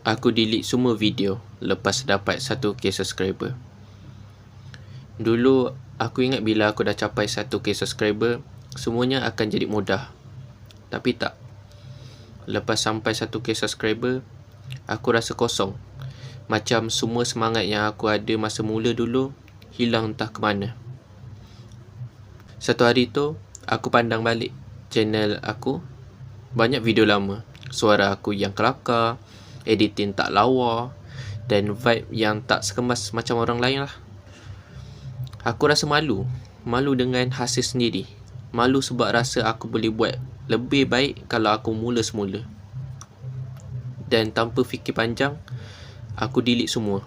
Aku delete semua video lepas dapat 1k subscriber. Dulu aku ingat bila aku dah capai 1k subscriber, semuanya akan jadi mudah. Tapi tak. Lepas sampai 1k subscriber, aku rasa kosong. Macam semua semangat yang aku ada masa mula dulu hilang entah ke mana. Satu hari tu, aku pandang balik channel aku. Banyak video lama. Suara aku yang kelakar, editing tak lawa dan vibe yang tak sekemas macam orang lain lah. Aku rasa malu. Malu dengan hasil sendiri. Malu sebab rasa aku boleh buat lebih baik kalau aku mula semula. Dan tanpa fikir panjang, aku delete semua.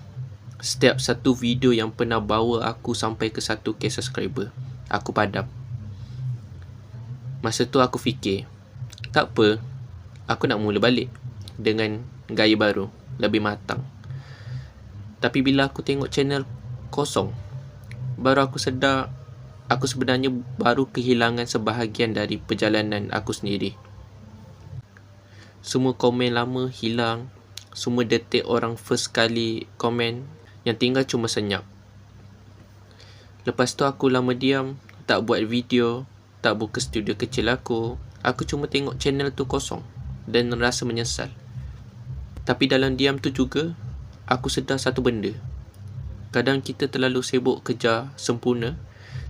Setiap satu video yang pernah bawa aku sampai ke 1k subscriber, aku padam. Masa tu aku fikir, tak apa, aku nak mula balik dengan gaya baru, lebih matang. Tapi bila aku tengok channel kosong, baru aku sedar aku sebenarnya baru kehilangan sebahagian dari perjalanan aku sendiri. Semua komen lama hilang, semua detik orang first kali komen yang tinggal cuma senyap. Lepas tu aku lama diam, tak buat video, tak buka studio kecil aku. Aku cuma tengok channel tu kosong dan rasa menyesal. Tapi dalam diam tu juga, aku sedar satu benda. Kadang kita terlalu sibuk kejar sempurna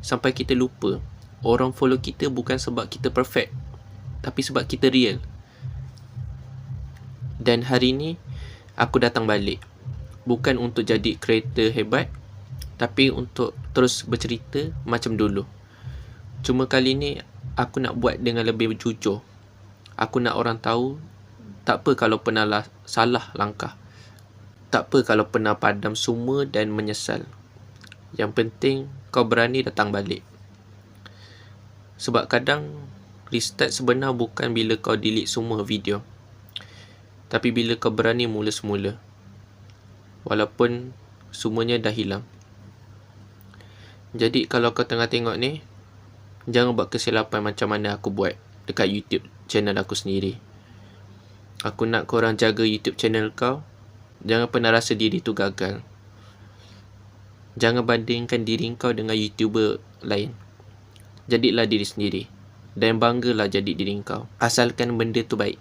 sampai kita lupa orang follow kita bukan sebab kita perfect, tapi sebab kita real. Dan hari ni, aku datang balik bukan untuk jadi kreator hebat tapi untuk terus bercerita macam dulu. Cuma kali ni aku nak buat dengan lebih jujur. Aku nak orang tahu tak apa kalau pernah lah salah langkah. Tak apa kalau pernah padam semua dan menyesal. Yang penting kau berani datang balik. Sebab kadang restart sebenar bukan bila kau delete semua video. Tapi bila kau berani mula semula walaupun semuanya dah hilang. Jadi kalau kau tengah tengok ni, jangan buat kesilapan macam mana aku buat dekat YouTube channel aku sendiri. Aku nak korang jaga YouTube channel kau. Jangan pernah rasa diri tu gagal. Jangan bandingkan diri kau dengan YouTuber lain. Jadilah diri sendiri. Dan banggalah jadi diri kau. Asalkan benda tu baik.